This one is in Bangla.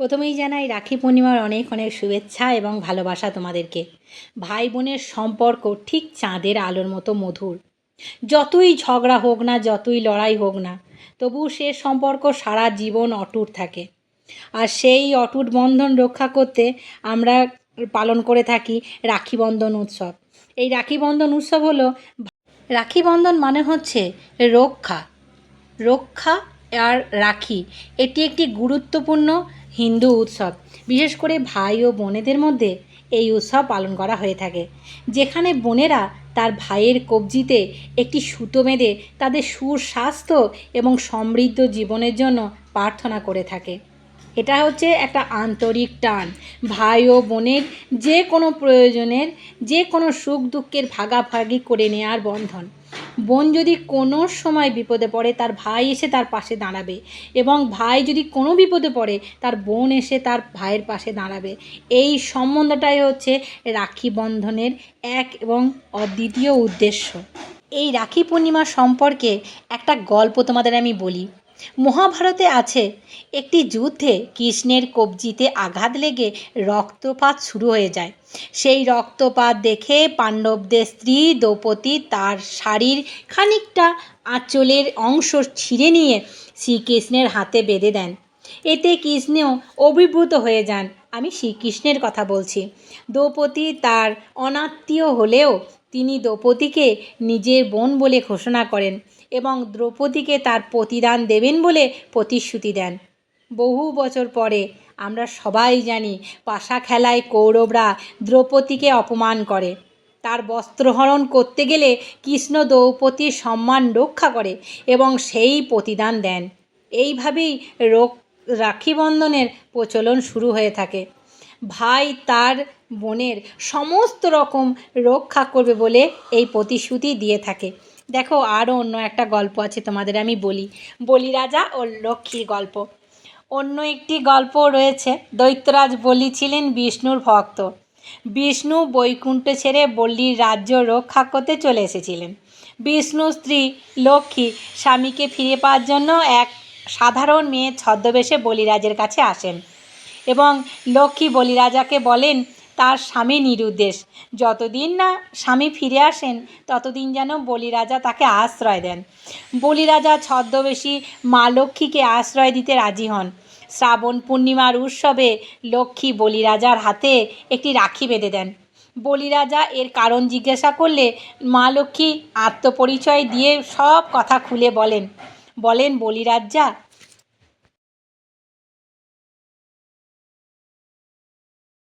প্রথমেই জানাই, রাখি পূর্ণিমার অনেক অনেক শুভেচ্ছা এবং ভালোবাসা তোমাদেরকে। ভাই বোনের সম্পর্ক ঠিক চাঁদের আলোর মতো মধুর। যতই ঝগড়া হোক না, যতই লড়াই হোক না তবু সে সম্পর্ক সারা জীবন অটুট থাকে। আর সেই অটুট বন্ধন রক্ষা করতে আমরা পালন করে থাকি রাখি বন্ধন উৎসব। এই রাখি বন্ধন উৎসব হলো রাখি বন্ধন মানে হচ্ছে রক্ষা। রক্ষা আর রাখি, এটি একটি গুরুত্বপূর্ণ হিন্দু উৎসব। বিশেষ করে ভাই ও বোনেদের মধ্যে এই উৎসব পালন করা হয়ে থাকে। যেখানে বোনেরা তার ভাইয়ের কবজিতে একটি সুতো বেঁধে তাদের সুস্বাস্থ্য এবং সমৃদ্ধ জীবনের জন্য প্রার্থনা করে থাকে। এটা হচ্ছে একটা আন্তরিক টান। ভাই ও বোনের যে কোনো প্রয়োজনের, যে কোনো সুখ দুঃখের ভাগাভাগি করে নেওয়ার বন্ধন। বোন যদি কোনো সময় বিপদে পড়ে, তার ভাই এসে তার পাশে দাঁড়াবে এবং ভাই যদি কোনো বিপদে পড়ে, তার বোন এসে তার ভাইয়ের পাশে দাঁড়াবে। এই সম্বন্ধটাই হচ্ছে রাখি বন্ধনের এক এবং অদ্বিতীয় উদ্দেশ্য। এই রাখি পূর্ণিমা সম্পর্কে একটা গল্প তোমাদের আমি বলি। মহাভারতে আছে, একটি যুদ্ধে কৃষ্ণের কবজিতে আঘাত লেগে রক্তপাত শুরু হয়ে যায়। সেই রক্তপাত দেখে পাণ্ডবদের স্ত্রী দ্রৌপদী তার শাড়ির খানিকটা আঁচলের অংশ ছিঁড়ে নিয়ে শ্রীকৃষ্ণের হাতে বেঁধে দেন। এতে কৃষ্ণও অভিভূত হয়ে যান। আমি শ্রীকৃষ্ণের কথা বলছি। দ্রৌপদী তার অনাত্মীয় হলেও তিনি দ্রৌপদীকে নিজের বোন বলে ঘোষণা করেন এবং দ্রৌপদীকে তার প্রতিদান দেবেন বলে প্রতিশ্রুতি দেন। বহু বছর পরে আমরা সবাই জানি পাশা খেলায় কৌরবরা দ্রৌপদীকে অপমান করে। তার বস্ত্রহরণ করতে গেলে কৃষ্ণ দ্রৌপদীর সম্মান রক্ষা করে এবং সেই প্রতিদান দেন। এইভাবেই রোক রাখি বন্ধনের প্রচলন শুরু হয়ে থাকে। ভাই তার বোনের সমস্ত রকম রক্ষা করবে বলে এই প্রতিশ্রুতি দিয়ে থাকে। দেখো আরও অন্য একটা গল্প আছে তোমাদের আমি বলি। বলি রাজা ও লক্ষ্মীর গল্প। অন্য একটি গল্প রয়েছে। দৈত্যরাজ বলি ছিলেন বিষ্ণুর ভক্ত। বিষ্ণু বৈকুণ্ঠ ছেড়ে বল্লীর রাজ্য রক্ষা করতে চলে এসেছিলেন। বিষ্ণু, স্ত্রী, লক্ষ্মী স্বামীকে ফিরে পাওয়ার জন্য এক সাধারণ মেয়ে ছদ্মবেশে বলিরাজের কাছে আসেন। এবং লক্ষ্মী বলিরাজাকে বলেন, তার স্বামী নিরুদ্দেশ। যতদিন না স্বামী ফিরে আসেন, ততদিন যেন বলিরাজা তাকে আশ্রয় দেন। বলিরাজা ছদ্মবেশী মা লক্ষ্মীকে আশ্রয় দিতে রাজি হন। শ্রাবণ পূর্ণিমার উৎসবে লক্ষ্মী বলিরাজার হাতে একটি রাখি বেঁধে দেন। বলিরাজা এর কারণ জিজ্ঞাসা করলে মা লক্ষ্মী আত্মপরিচয় দিয়ে সব কথা খুলে বলেন। বলেন, বলিরাজা